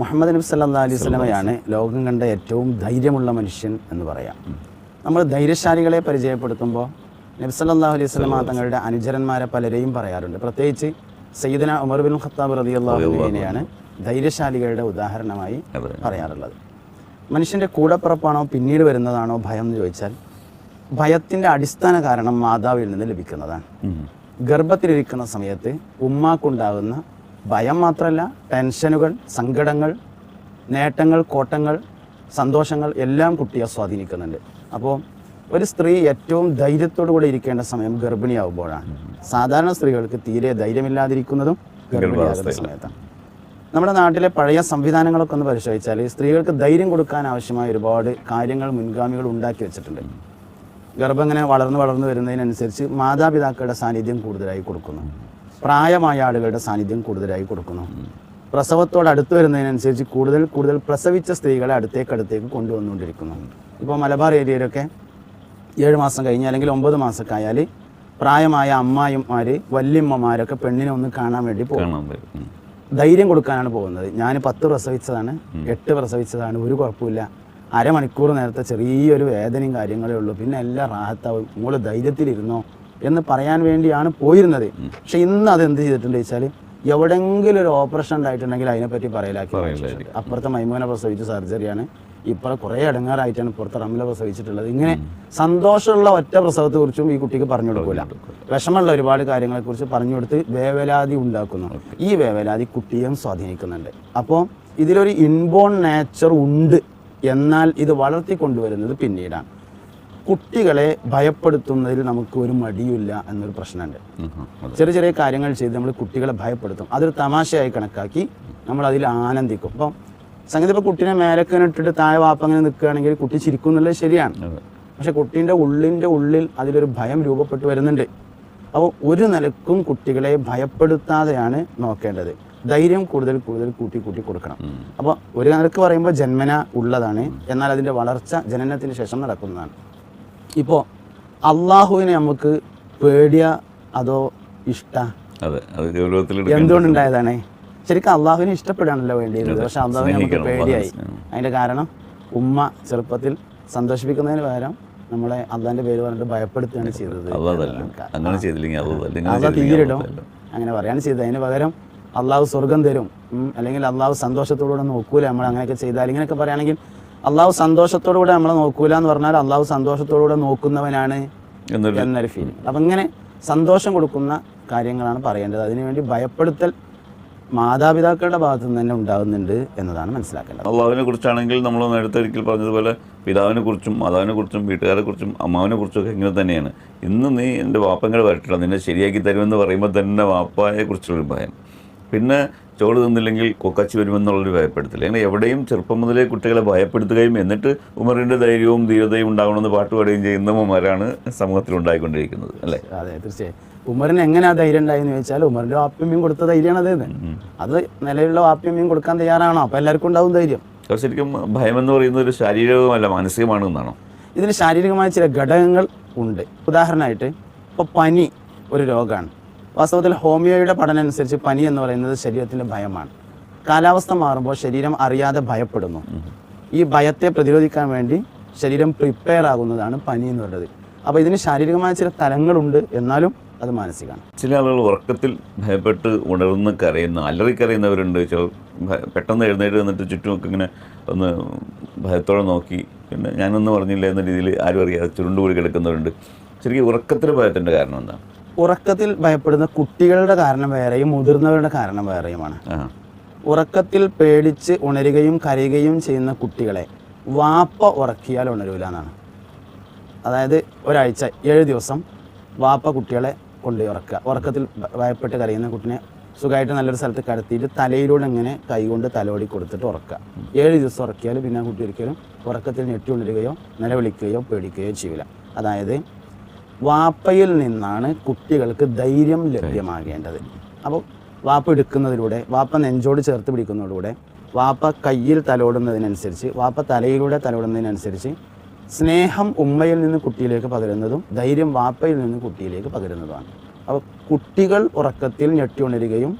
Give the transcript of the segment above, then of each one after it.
മുഹമ്മദ് നബി സല്ലാ അലൈഹി സ്വലമയാണ് ലോകം കണ്ട ഏറ്റവും ധൈര്യമുള്ള മനുഷ്യൻ എന്ന് പറയാം. നമ്മൾ ധൈര്യശാലികളെ പരിചയപ്പെടുത്തുമ്പോൾ നബി സല്ലല്ലാഹു അലൈഹി സ്വലമ തങ്ങളുടെ അനുചരന്മാരെ പലരെയും പറയാറുണ്ട്. പ്രത്യേകിച്ച് സയ്യിദന ഉമർ ബിൻ ഖത്താബ് റതി അള്ളാഹുവിനെയാണ് ധൈര്യശാലികളുടെ ഉദാഹരണമായി പറയാറുള്ളത്. മനുഷ്യന്റെ കൂടപ്പിറപ്പാണോ പിന്നീട് വരുന്നതാണോ ഭയം എന്ന് ചോദിച്ചാൽ ഭയത്തിന്റെ അടിസ്ഥാന കാരണം മാതാവിൽ നിന്ന് ലഭിക്കുന്നതാണ്. ഗർഭത്തിലിരിക്കുന്ന സമയത്ത് ഉമ്മാക്കുണ്ടാകുന്ന ഭയം മാത്രമല്ല ടെൻഷനുകൾ സങ്കടങ്ങൾ നേട്ടങ്ങൾ കോട്ടങ്ങൾ സന്തോഷങ്ങൾ എല്ലാം കുട്ടിയെ സ്വാധീനിക്കുന്നുണ്ട്. അപ്പോൾ ഒരു സ്ത്രീ ഏറ്റവും ധൈര്യത്തോടു കൂടി ഇരിക്കേണ്ട സമയം ഗർഭിണിയാവുമ്പോഴാണ്. സാധാരണ സ്ത്രീകൾക്ക് തീരെ ധൈര്യമില്ലാതിരിക്കുന്നതും ഗർഭിണിയാകുന്ന സമയത്താണ്. നമ്മുടെ നാട്ടിലെ പഴയ സംവിധാനങ്ങളൊക്കെ ഒന്ന് പരിശോധിച്ചാൽ സ്ത്രീകൾക്ക് ധൈര്യം കൊടുക്കാൻ ആവശ്യമായ ഒരുപാട് കാര്യങ്ങൾ മുൻഗാമികൾ ഉണ്ടാക്കി വെച്ചിട്ടുണ്ട്. ഗർഭം ഇങ്ങനെ വളർന്നു വളർന്നു വരുന്നതിനനുസരിച്ച് മാതാപിതാക്കളുടെ സാന്നിധ്യം കൂടുതലായി കൊടുക്കുന്നു. പ്രായമായ ആളുകളുടെ സാന്നിധ്യം കൂടുതലായി കൊടുക്കുന്നു. പ്രസവത്തോട് അടുത്ത് വരുന്നതിനനുസരിച്ച് കൂടുതൽ കൂടുതൽ പ്രസവിച്ച സ്ത്രീകളെ അടുത്തേക്ക് അടുത്തേക്ക് കൊണ്ടുവന്നുകൊണ്ടിരിക്കുന്നു. ഇപ്പോൾ മലബാർ ഏരിയയിലൊക്കെ ഏഴ് മാസം കഴിഞ്ഞ് അല്ലെങ്കിൽ ഒമ്പത് മാസമൊക്കെ ആയാൽ പ്രായമായ അമ്മായിമാർ വല്യമ്മമാരൊക്കെ പെണ്ണിനെ ഒന്ന് കാണാൻ വേണ്ടി പോകും. കാണാൻ പറ്റും ഉം. ധൈര്യം കൊടുക്കാനാണ് പോകുന്നത്. ഞാൻ പത്ത് പ്രസവിച്ചതാണ് എട്ട് പ്രസവിച്ചതാണ് ഒരു കുഴപ്പമില്ല. അരമണിക്കൂർ നേരത്തെ ചെറിയൊരു വേദനയും കാര്യങ്ങളേ ഉള്ളൂ. പിന്നെ എല്ലാം റാഹത്താവും. മോൾ ധൈര്യത്തിലിരുന്നോ? എന്ന് പറയാൻ വേണ്ടിയാണ് പോയിരുന്നത്. പക്ഷെ ഇന്ന് അത് എന്ത് ചെയ്തിട്ടുണ്ട് വെച്ചാൽ എവിടെങ്കിലും ഒരു ഓപ്പറേഷൻ ഉണ്ടായിട്ടുണ്ടെങ്കിൽ അതിനെപ്പറ്റി പറയലാക്കി. അപ്പുറത്തെ മൈമോനെ പ്രസവിച്ച സർജറിയാണ് ഇപ്പോഴെ കുറേ ഇടങ്ങാറായിട്ടാണ് ഇപ്പുറത്തെ റമ്മില പ്രസവിച്ചിട്ടുള്ളത്. ഇങ്ങനെ സന്തോഷമുള്ള ഒറ്റ പ്രസവത്തെ കുറിച്ചും ഈ കുട്ടിക്ക് പറഞ്ഞു കൊടുക്കില്ല വിഷമമുള്ള ഒരുപാട് കാര്യങ്ങളെക്കുറിച്ച് പറഞ്ഞു കൊടുത്ത് വേവലാതി ഉണ്ടാക്കുന്നു. ഈ വേവലാതി കുട്ടിയെയും സ്വാധീനിക്കുന്നുണ്ട്. അപ്പോൾ ഇതിലൊരു ഇൻബോൺ നേച്ചർ ഉണ്ട്. എന്നാൽ ഇത് വളർത്തിക്കൊണ്ടുവരുന്നത് പിന്നീടാണ്. കുട്ടികളെ ഭയപ്പെടുത്തുന്നതിൽ നമുക്ക് ഒരു മടിയില്ല എന്നൊരു പ്രശ്നമുണ്ട്. ചെറിയ ചെറിയ കാര്യങ്ങൾ ചെയ്ത് നമ്മൾ കുട്ടികളെ ഭയപ്പെടുത്തും. അതൊരു തമാശയായി കണക്കാക്കി നമ്മൾ അതിൽ ആനന്ദിക്കും. അപ്പം സംഗതി ഇപ്പോൾ കുട്ടീനെ മേലക്കനെ ഇട്ടിട്ട് താഴെ വാപ്പങ്ങനെ നിൽക്കുകയാണെങ്കിൽ കുട്ടി ചിരിക്കും എന്നുള്ളത് ശരിയാണ്. പക്ഷെ കുട്ടീന്റെ ഉള്ളിന്റെ ഉള്ളിൽ അതിലൊരു ഭയം രൂപപ്പെട്ടു വരുന്നുണ്ട്. അപ്പോൾ ഒരു നിലക്കും കുട്ടികളെ ഭയപ്പെടുത്താതെയാണ് നോക്കേണ്ടത്. ധൈര്യം കൂടുതൽ കൂടുതൽ കൂട്ടി കൂട്ടി കൊടുക്കണം. അപ്പോൾ ഒരു നിലയ്ക്ക് പറയുമ്പോൾ ജന്മന ഉള്ളതാണ്. എന്നാൽ അതിന്റെ വളർച്ച ജനനത്തിന് ശേഷം നടക്കുന്നതാണ്. ഇപ്പോൾ അള്ളാഹുവിനെ നമുക്ക് പേടിയ അതോ ഇഷ്ട? അതെ എന്തുകൊണ്ടുണ്ടായതാണ്? ശരിക്കും അള്ളാഹുവിനെ ഇഷ്ടപ്പെടാണല്ലോ വേണ്ടിയിരുന്നത്. പക്ഷെ അള്ളാഹുവിനെ നമുക്ക് പേടിയായി. അതിന്റെ കാരണം ഉമ്മ ചെറുപ്പത്തിൽ സന്തോഷിപ്പിക്കുന്നതിന് പകരം നമ്മളെ അള്ളാന്റെ പേര് പറഞ്ഞിട്ട് ഭയപ്പെടുത്തുകയാണ് ചെയ്തത്. അങ്ങനെ ചെയ്തില്ലെങ്കിൽ അള്ളാഹ് തീരിടും അങ്ങനെ പറയാണ് ചെയ്തത്. അതിന് പകരം അള്ളാഹു സ്വർഗം തരും. അല്ലെങ്കിൽ അള്ളാഹു സന്തോഷത്തോടെ നോക്കൂല. നമ്മൾ അങ്ങനെയൊക്കെ ചെയ്താൽ ഇങ്ങനെയൊക്കെ പറയുകയാണെങ്കിൽ അള്ളാഹു സന്തോഷത്തോടുകൂടെ നമ്മളെ നോക്കൂല എന്ന് പറഞ്ഞാൽ അള്ളാഹു സന്തോഷത്തോടുകൂടെ നോക്കുന്നവനാണ് എന്നൊരു ഫീലിംഗ് അപ്പം ഇങ്ങനെ സന്തോഷം കൊടുക്കുന്ന കാര്യങ്ങളാണ് പറയേണ്ടത്. അതിനുവേണ്ടി ഭയപ്പെടുത്തൽ മാതാപിതാക്കളുടെ ഭാഗത്തു നിന്ന് തന്നെ ഉണ്ടാകുന്നുണ്ട് എന്നതാണ് മനസ്സിലാക്കേണ്ടത്. അള്ളാഹുവിനെ കുറിച്ചാണെങ്കിൽ നമ്മൾ നേരത്തെ ഒരിക്കൽ പറഞ്ഞതുപോലെ പിതാവിനെ കുറിച്ചും മാതാവിനെ കുറിച്ചും വീട്ടുകാരെ കുറിച്ചും അമ്മാവിനെ കുറിച്ചും ഒക്കെ ഇങ്ങനെ തന്നെയാണ്. ഇന്ന് നീ എന്റെ വാപ്പങ്ങൾ വരട്ടില്ല നിന്നെ ശരിയാക്കി തരുമെന്ന് പറയുമ്പോൾ തന്നെ വാപ്പായെ കുറിച്ചുള്ളൊരു ഭയം. പിന്നെ ചോറ് തിന്നില്ലെങ്കിൽ കൊക്കച്ചി വരുമെന്നുള്ളൊരു ഭയപ്പെടുത്തൽ അങ്ങനെ എവിടെയും ചെറുപ്പം മുതലേ കുട്ടികളെ ഭയപ്പെടുത്തുകയും എന്നിട്ട് ഉമറിന്റെ ധൈര്യവും ധീരതയും ഉണ്ടാകണമെന്ന് പാട്ട് പാടുകയും ചെയ്യുന്ന ഉമ്മമാരാണ് സമൂഹത്തിൽ ഉണ്ടായിക്കൊണ്ടിരിക്കുന്നത് അല്ലേ? അതെ തീർച്ചയായും. ഉമറിന് എങ്ങനെ ആ ധൈര്യം ഉണ്ടായെന്ന് ചോദിച്ചാൽ ഉമറിന്റെ വാപ്പിയമ്മയും കൊടുത്ത ധൈര്യമാണ് അത് അത് നിലവിലുള്ള വാപ്പിയമ്മയും കൊടുക്കാൻ തയ്യാറാണോ? അപ്പോൾ എല്ലാവർക്കും ഉണ്ടാവും ധൈര്യം. ശരിക്കും ഭയം എന്ന് പറയുന്നത് ഒരു ശാരീരികമല്ല മാനസികമാണ് എന്നാണോ? ഇതിന് ശാരീരികമായ ചില ഘടകങ്ങൾ ഉണ്ട്. ഉദാഹരണമായിട്ട് ഇപ്പോൾ പനി ഒരു രോഗമാണ്. വാസ്തവത്തിൽ ഹോമിയോയുടെ പഠനം അനുസരിച്ച് പനി എന്ന് പറയുന്നത് ശരീരത്തിന്റെ ഭയമാണ്. കാലാവസ്ഥ മാറുമ്പോൾ ശരീരം അറിയാതെ ഭയപ്പെടുന്നു. ഈ ഭയത്തെ പ്രതിരോധിക്കാൻ വേണ്ടി ശരീരം പ്രിപ്പയർ ആകുന്നതാണ് പനി എന്ന് പറയുന്നത്. അപ്പോൾ ഇതിന് ശാരീരികമായ ചില തലങ്ങളുണ്ട് എന്നാലും അത് മാനസികമാണ്. ചില ആളുകൾ ഉറക്കത്തിൽ ഭയപ്പെട്ട് ഉണർന്ന് കരയുന്ന അലറി കരയുന്നവരുണ്ട്. ചില പെട്ടെന്ന് എഴുന്നേറ്റ് നിന്നിട്ട് ചുറ്റുമൊക്കെ ഇങ്ങനെ ഒന്ന് ഭയത്തോടെ നോക്കി. പിന്നെ ഞാനൊന്നും പറഞ്ഞില്ല എന്ന രീതിയിൽ ആരും അറിയാതെ ചുരുണ്ടുകൂടി കിടക്കുന്നവരുണ്ട്. ശരിക്കും ഉറക്കത്തിൽ ഭയത്തിന്റെ കാരണം എന്താണ്? ഉറക്കത്തിൽ ഭയപ്പെടുന്ന കുട്ടികളുടെ കാരണം വേറെയും മുതിർന്നവരുടെ കാരണം വേറെയുമാണ്. ഉറക്കത്തിൽ പേടിച്ച് ഉണരുകയും കരയുകയും ചെയ്യുന്ന കുട്ടികളെ വാപ്പ ഉറക്കിയാൽ ഉണരൂല എന്നാണ്. അതായത് ഒരാഴ്ച ഏഴ് ദിവസം വാപ്പ കുട്ടികളെ കൊണ്ടുപോയി ഉറക്കുക. ഉറക്കത്തിൽ ഭയപ്പെട്ട് കരയുന്ന കുട്ടിനെ സുഖമായിട്ട് നല്ലൊരു സ്ഥലത്ത് കടത്തിയിട്ട് തലയിലൂടെ ഇങ്ങനെ കൈകൊണ്ട് തലോടി കൊടുത്തിട്ട് ഉറക്കുക. ഏഴ് ദിവസം ഉറക്കിയാൽ പിന്നെ കുട്ടി ഒരിക്കലും ഉറക്കത്തിൽ ഞെട്ടി ഉണരുകയോ നിലവിളിക്കുകയോ പേടിക്കുകയോ ചെയ്യില്ല അതായത് വാപ്പയിൽ നിന്നാണ് കുട്ടികൾക്ക് ധൈര്യം ലഭ്യമാകേണ്ടത്. അപ്പോൾ വാപ്പ എടുക്കുന്നതിലൂടെ വാപ്പ നെഞ്ചോട് ചേർത്ത് പിടിക്കുന്നതിലൂടെ വാപ്പ കയ്യിൽ തലോടുന്നതിനനുസരിച്ച് വാപ്പ തലയിലൂടെ തലോടുന്നതിനനുസരിച്ച് സ്നേഹം ഉമ്മയിൽ നിന്ന് കുട്ടിയിലേക്ക് പകരുന്നതും ധൈര്യം വാപ്പയിൽ നിന്ന് കുട്ടിയിലേക്ക് പകരുന്നതുമാണ്. അപ്പോൾ കുട്ടികൾ ഉറക്കത്തിൽ ഞെട്ടി ഉണരുകയും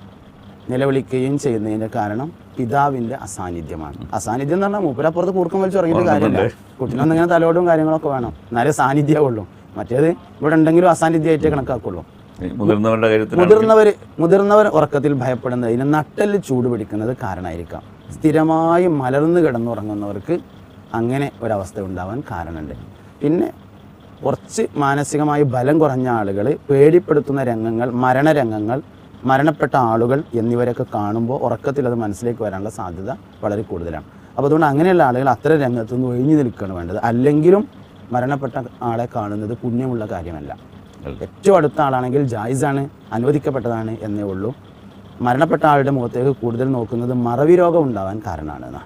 നിലവിളിക്കുകയും ചെയ്യുന്നതിന്റെ കാരണം പിതാവിന്റെ അസാന്നിധ്യമാണ്. അസാന്നിധ്യം എന്ന് പറഞ്ഞാൽ മൂപ്പരപ്പുറത്ത് കൂർക്കം വലിച്ച് ഉറങ്ങിയിട്ട് കാര്യമില്ല. കുട്ടിനൊന്നും ഇങ്ങനെ തലോടും കാര്യങ്ങളൊക്കെ വേണം. എന്നാലേ സാന്നിധ്യമുള്ളൂ മറ്റേത് ഇവിടെ ഉണ്ടെങ്കിലും അസാന്നിധ്യമായിട്ടേ കണക്കാക്കുള്ളൂ. മുതിർന്നവരുടെ കാര്യത്തിൽ മുതിർന്നവർ മുതിർന്നവർ ഉറക്കത്തിൽ ഭയപ്പെടുന്നതിന് നട്ടൽ ചൂട് പിടിക്കുന്നത് കാരണമായിരിക്കാം. സ്ഥിരമായി മലർന്നു കിടന്നുറങ്ങുന്നവർക്ക് അങ്ങനെ ഒരവസ്ഥ ഉണ്ടാവാൻ കാരണമുണ്ട്. പിന്നെ കുറച്ച് മാനസികമായി ബലം കുറഞ്ഞ ആളുകൾ പേടിപ്പെടുത്തുന്ന രംഗങ്ങൾ മരണരംഗങ്ങൾ മരണപ്പെട്ട ആളുകൾ എന്നിവരൊക്കെ കാണുമ്പോൾ ഉറക്കത്തിൽ അത് മനസ്സിലേക്ക് വരാനുള്ള സാധ്യത വളരെ കൂടുതലാണ്. അപ്പോൾ അതുകൊണ്ട് അങ്ങനെയുള്ള ആളുകൾ അത്തരം രംഗത്തുനിന്ന് ഒഴിഞ്ഞു നിൽക്കുകയാണ് വേണ്ടത്. അല്ലെങ്കിലും മരണപ്പെട്ട ആളെ കാണുന്നത് പുണ്യമുള്ള കാര്യമല്ല. ഏറ്റവും അടുത്ത ആളാണെങ്കിൽ ജായിസാണ് അനുവദിക്കപ്പെട്ടതാണ് എന്നേ ഉള്ളൂ. മരണപ്പെട്ട ആളുടെ മുഖത്തേക്ക് കൂടുതൽ നോക്കുന്നത് മറവി രോഗം ഉണ്ടാവാൻ കാരണമാണ് എന്നാ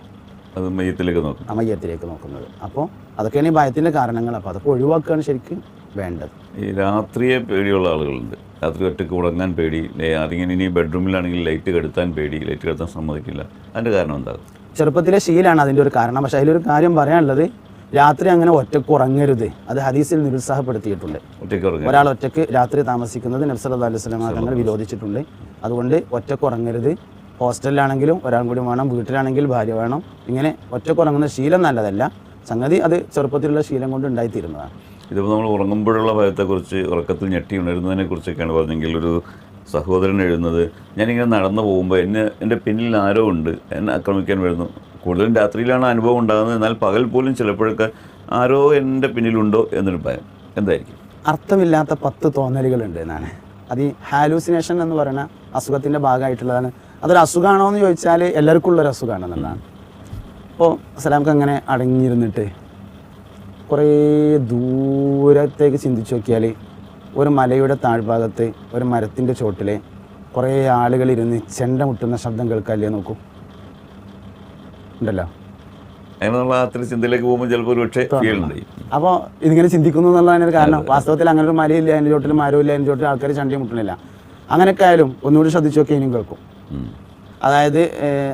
അത് മയ്യത്തിലേക്ക് നോക്കും. അമയ്യത്തിലേക്ക് നോക്കുന്നത്. അപ്പോൾ അതൊക്കെയാണ് ഈ ഭയത്തിന്റെ കാരണങ്ങൾ. അപ്പോൾ അതൊക്കെ ഒഴിവാക്കുകയാണ് ശരിക്കും വേണ്ടത്. ഈ രാത്രിയെ പേടിയുള്ള ആളുകളുണ്ട്. രാത്രി ഒറ്റയ്ക്ക് ഉറങ്ങാൻ പേടി അതിങ്ങനെ ഇനി ബെഡ്റൂമിലാണെങ്കിൽ ലൈറ്റ് കെടുത്താൻ പേടി ലൈറ്റ് കെടുത്താൻ സമ്മതിക്കില്ല. അതിന്റെ കാരണം എന്താ? ചെറുപ്പത്തിലെ ശീലമാണ് അതിന്റെ ഒരു കാരണം. പക്ഷേ അതിലൊരു കാര്യം പറയാനുള്ളത് രാത്രി അങ്ങനെ ഒറ്റയ്ക്ക് ഉറങ്ങരുത്. അത് ഹദീസിൽ നിരുത്സാഹപ്പെടുത്തിയിട്ടുണ്ട്. ഒരാൾ ഒറ്റയ്ക്ക് രാത്രി താമസിക്കുന്നത് നബ്സല്ലാ അലൈഹി തങ്ങൾ വിരോധിച്ചിട്ടുണ്ട്. അതുകൊണ്ട് ഒറ്റയ്ക്ക് ഉറങ്ങരുത്. ഹോസ്റ്റലിലാണെങ്കിലും ഒരാൾ കൂടി വേണം വീട്ടിലാണെങ്കിൽ ഭാര്യ വേണം. ഇങ്ങനെ ഒറ്റയ്ക്ക് ഉറങ്ങുന്ന ശീലം നല്ലതല്ല. സംഗതി അത് ചെറുപ്പത്തിലുള്ള ശീലം കൊണ്ട് ഉണ്ടായിത്തീരുന്നതാണ്. ഇതിപ്പോൾ നമ്മൾ ഉറങ്ങുമ്പോഴുള്ള ഭയത്തെക്കുറിച്ച് ഉറക്കത്തിൽ ഞെട്ടി ഉണരുന്നതിനെ കുറിച്ചൊക്കെയാണ് പറഞ്ഞെങ്കിൽ ഒരു സഹോദരൻ എഴുതുന്നത് ഞാനിങ്ങനെ നടന്നു പോകുമ്പോൾ എന്നെ എന്റെ പിന്നിൽ ആരോ ഉണ്ട്. എന്നെ ആക്രമിക്കാൻ വരുന്നു. കൂടുതലും രാത്രിയിലാണ് അനുഭവം ഉണ്ടാകുന്നത്. എന്നാൽ പകൽ പോലും ചിലപ്പോഴൊക്കെ ആരോ എന്റെ പിന്നിലുണ്ടോ എന്നൊരു ഭയം. എന്തായിരിക്കും? അർത്ഥമില്ലാത്ത പത്ത് തോന്നലുകളുണ്ട് എന്നാണ്. അത് ഈ ഹാലൂസിനേഷൻ എന്ന് പറയുന്ന അസുഖത്തിന്റെ ഭാഗമായിട്ടുള്ളതാണ്. അതൊരു അസുഖമാണോ എന്ന് ചോദിച്ചാൽ എല്ലാവർക്കും ഉള്ളൊരു അസുഖമാണെന്നുള്ളതാണ്. അപ്പോൾ സലാംക്ക് അങ്ങനെ അടങ്ങിയിരുന്നിട്ട് കുറേ ദൂരത്തേക്ക് ചിന്തിച്ചു നോക്കിയാൽ ഒരു മലയുടെ താഴ്ഭാഗത്ത് ഒരു മരത്തിന്റെ ചോട്ടിൽ കുറേ ആളുകൾ ഇരുന്ന് ചെണ്ട മുട്ടുന്ന ശബ്ദം കേൾക്കാല്ലേ നോക്കൂ. ഉണ്ടല്ലോ. അങ്ങനെ നമ്മൾ അത്ര ചിന്തയിലേക്ക് പോകുമ്പോൾ ചിലപ്പോൾ ഒരു പക്ഷേ ഫീൽ ഉണ്ട്. അപ്പോൾ ഇതിങ്ങനെ ചിന്തിക്കുന്നു എന്നുള്ളതാണ് ഒരു കാരണം. വാസ്തവത്തിൽ അങ്ങനെ ഒരു മലയില്ല അതിന്റെ ചോട്ടിൽ മരമില്ല അതിന്റെ ചോട്ടിൽ ആൾക്കാർ ചണ്ടി മുട്ടണില്ല. അങ്ങനെയൊക്കെ ആയാലും ഒന്നുകൂടി ശ്രദ്ധിച്ചു നോക്കി ഇനിയും കേൾക്കും. അതായത്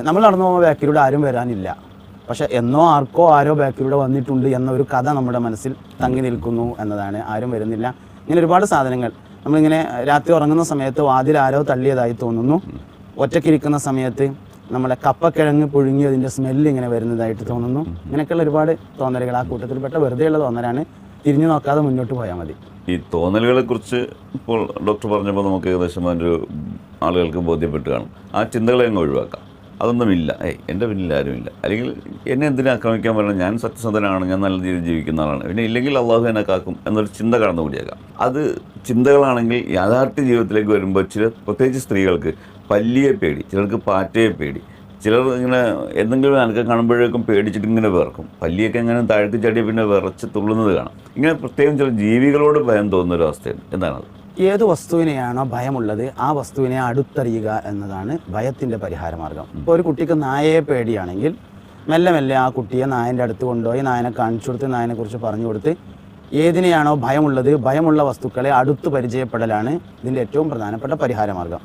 നമ്മൾ നടന്നു പോകുമ്പോൾ ബാക്കിലൂടെ ആരും വരാനില്ല. പക്ഷെ എന്നോ ആർക്കോ ആരോ ബാക്കിലൂടെ വന്നിട്ടുണ്ട് എന്ന ഒരു കഥ നമ്മുടെ മനസ്സിൽ തങ്ങി നിൽക്കുന്നു എന്നതാണ്. ആരും വരുന്നില്ല. ഇങ്ങനെ ഒരുപാട് സാധനങ്ങൾ. നമ്മളിങ്ങനെ രാത്രി ഉറങ്ങുന്ന സമയത്ത് വാതിൽ ആരോ തള്ളിയതായി തോന്നുന്നു. ഒറ്റക്കിരിക്കുന്ന സമയത്ത് നമ്മളെ കപ്പക്കിഴങ്ങ് പുഴുങ്ങിയതിന്റെ സ്മെല്ല് ഇങ്ങനെ വരുന്നതായിട്ട് തോന്നുന്നു. ഇങ്ങനെയൊക്കെയുള്ള ഒരുപാട് തോന്നലുകൾ ആ കൂട്ടത്തിൽപ്പെട്ട വെറുതെയുള്ള തോന്നലാണ്. തിരിഞ്ഞു നോക്കാതെ മുന്നോട്ട് പോയാൽ മതി. ഈ തോന്നലുകളെ കുറിച്ച് ഇപ്പോൾ ഡോക്ടർ പറഞ്ഞപ്പോൾ നമുക്ക് ഏകദേശം അതിന്റെ ഒരു ആളുകൾക്ക് ബോധ്യപ്പെട്ട് കാണും. ആ ചിന്തകളെ അങ്ങ് ഒഴിവാക്കാം. അതൊന്നുമില്ല. ഏയ് എന്റെ പിന്നിൽ ആരുമില്ല. അല്ലെങ്കിൽ എന്നെ എന്തിനാ ആക്രമിക്കാൻ പറയണം ഞാൻ സത്യസന്ധനാണ്. ഞാൻ നല്ല രീതിയിൽ ജീവിക്കുന്ന ആളാണ്. പിന്നെ ഇല്ലെങ്കിൽ അള്ളാഹു എന്നെ കാക്കും എന്നൊരു ചിന്ത കടന്നുകൂടിയേക്കാം. അത് ചിന്തകളാണെങ്കിൽ യാഥാർത്ഥ്യ ജീവിതത്തിലേക്ക് വരുമ്പോൾ ചില പ്രത്യേകിച്ച് സ്ത്രീകൾക്ക് പല്ലിയെ പേടി. ചിലർക്ക് പാറ്റയെ പേടി. ചിലർ ഇങ്ങനെ എന്തെങ്കിലും അനക്കം കാണുമ്പോഴേക്കും പേടിച്ചിട്ട് ഇങ്ങനെ വിറക്കും. പല്ലിയൊക്കെ എങ്ങനെ താഴ്ത്തി ചാടി പിന്നെ വിറച്ച് തുള്ളുന്നത് കാണാം. ഇങ്ങനെ പ്രത്യേകം ചില ജീവികളോട് ഭയം തോന്നുന്ന ഒരു അവസ്ഥയാണ്. എന്താണത് ഏത് വസ്തുവിനെയാണോ ഭയമുള്ളത് ആ വസ്തുവിനെ അടുത്തറിയുക എന്നതാണ് ഭയത്തിന്റെ പരിഹാരമാർഗം. ഇപ്പോൾ ഒരു കുട്ടിക്ക് നായയെ പേടിയാണെങ്കിൽ മെല്ലെ മെല്ലെ ആ കുട്ടിയെ നായന്റെ അടുത്ത് കൊണ്ടുപോയി നായനെ കാണിച്ചു കൊടുത്ത് നായനെക്കുറിച്ച് പറഞ്ഞു കൊടുത്ത് ഏതിനെയാണോ ഭയമുള്ളത് ഭയമുള്ള വസ്തുക്കളെ അടുത്ത് പരിചയപ്പെടലാണ് ഇതിന്റെ ഏറ്റവും പ്രധാനപ്പെട്ട പരിഹാരമാർഗം.